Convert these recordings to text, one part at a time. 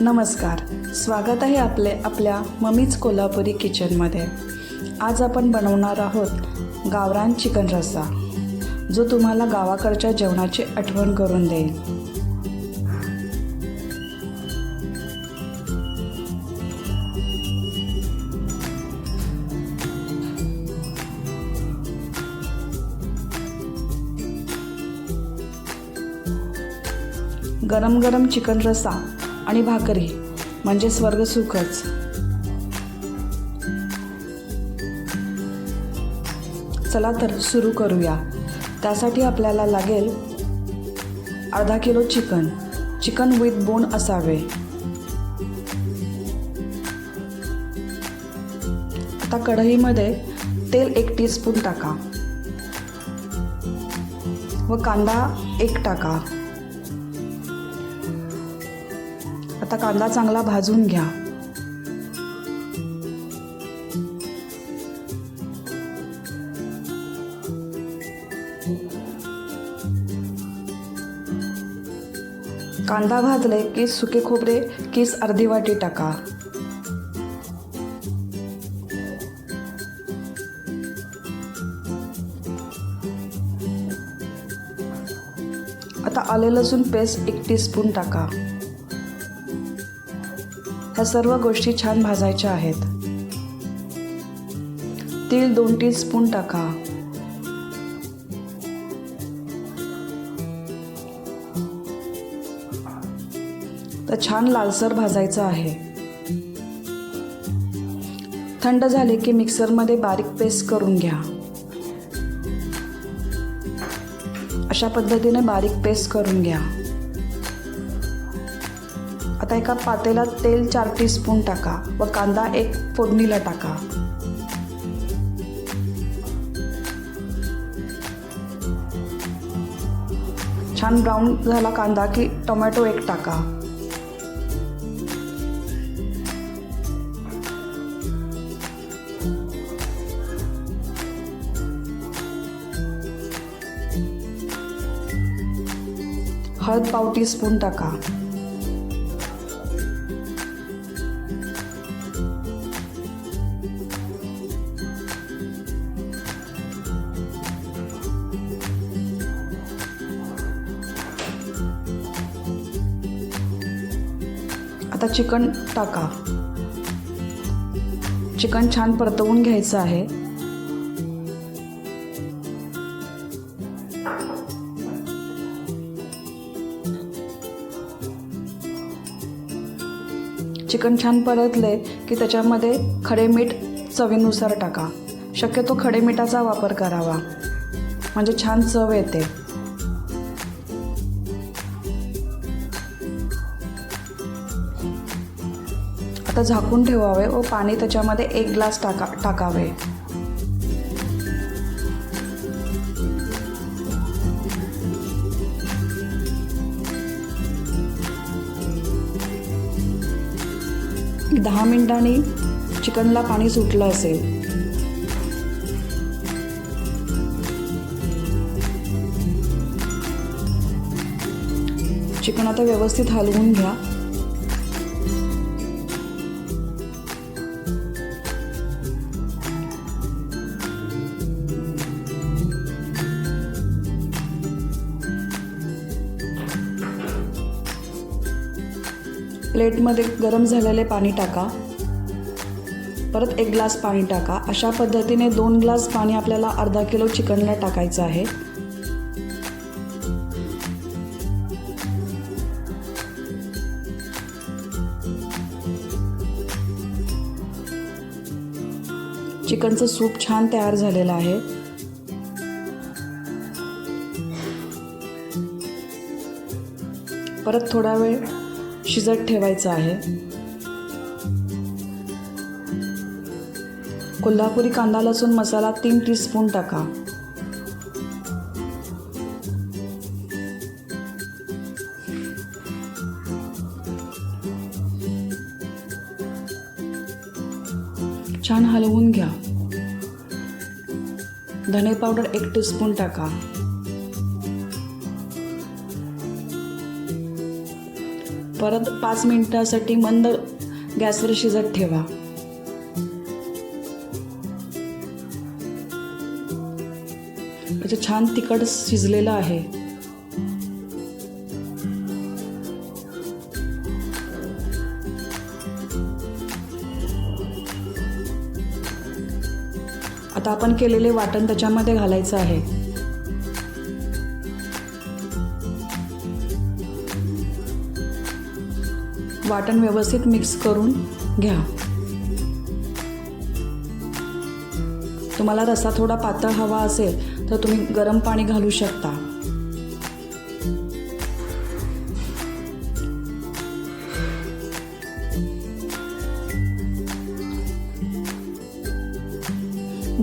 नमस्कार. स्वागत आहे आपले आपल्या मम्मीज कोल्हापुरी किचनमध्ये. आज आपण बनवणार आहोत गावरान चिकन रस्सा जो तुम्हाला गावाकडच्या जेवणाची आठवण करून देईल. गरम गरम चिकन रस्सा आणि भाकरी म्हणजे स्वर्ग सुखच. चला तर सुरू करूया. त्यासाठी आपल्याला लागेल अर्धा kilo chicken. Chicken with bone असावे. आता कढईमध्ये तेल एक टीस्पून टाका. व कांदा एक टाका. आता कांदा चांगला भाजून घ्या. कांदा भाजले की सुके खोबरे किस अर्धी वाटी टाका. आता आले लसूण पेस्ट एक टीस्पून टाका. ह्या सर्व गोष्टी छान भाजायच्या आहेत. तीळ दोन टी स्पून टाका. तर छान लालसर भाजायचं आहे. थंड झाले की मिक्सरमध्ये बारीक पेस्ट करून घ्या. अशा पद्धतीने बारीक पेस्ट करून घ्या. आता एका पातेल्यात तेल चार टीस्पून टाका व कांदा एक फोडणीला टाका. छान ब्राऊन झाला कांदा की टोमॅटो एक टाका. हळद पाव टीस्पून टाका. आता चिकन टाका. चिकन छान परतवून घ्यायचं आहे. चिकन छान परतले की त्याच्यामध्ये खडे मीठ चवीनुसार टाका. शक्यतो खडे मिठाचा वापर करावा. म्हणजे छान चव येते. आता झाकून ठेवावे व पाणी त्याच्यामध्ये एक ग्लास टाका टाकावे. दहा मिनिटांनी चिकनला पाणी सुटलं असेल. चिकन आता व्यवस्थित हलवून घ्या. प्लेटमध्ये गरम झालेले पाणी टाका. परत एक ग्लास पाणी टाका. अशा पद्धतीने दोन ग्लास पाणी आपल्याला अर्धा किलो चिकनला टाकायचं आहे. चिकनचं सूप छान तयार झालेलं आहे. परत थोडा वेळ शिजत ठेवायचं आहे. कोल्हापुरी कांदा लसूण मसाला तीन टीस्पून टाका. छान हलवून घ्या. धने पावडर एक टीस्पून टाका. परत पाच मिनिटासाठी मंद गॅसवर शिजत ठेवा. त्याचं छान तिखट शिजलेलं आहे. आता आपण केलेले वाटण त्याच्यामध्ये घालायचं आहे. वाटण व्यवस्थित मिक्स करून घ्या. तुम्हाला रसा थोडा पातळ हवा असेल तर तुम्ही गरम पाणी घालू शकता.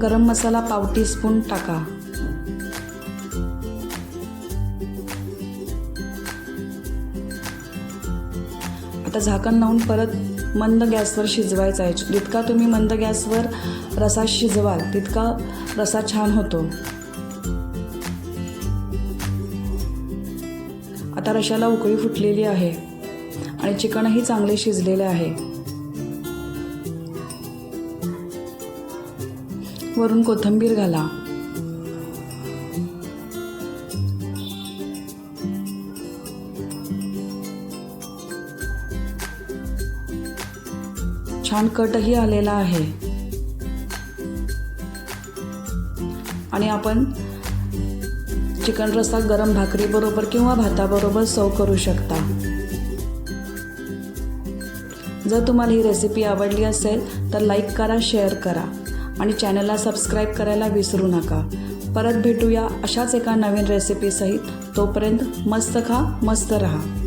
गरम मसाला पाव टीस्पून टाका. आता झाकण लावून परत मंद गॅसवर शिजवायचा आहे. जितका तुम्ही मंद गॅसवर रसा शिजवाल तितका रसा छान होतो. आता रशाला उकळी फुटलेली आहे आणि चिकनही चांगले शिजलेले आहे. वरून कोथिंबीर घाला. छान कटही आलेला आहे. आणि आपण चिकन रस्सा गरम भाकरीबरोबर किंवा भाताबरोबर सर्व करू शकता. जर तुम्हाला ही रेसिपी आवडली असेल तर लाईक करा शेअर करा आणि चॅनलला सबस्क्राईब करायला विसरू नका. परत भेटूया अशाच एका नवीन रेसिपीसहित तोपर्यंत मस्त खा मस्त रहा.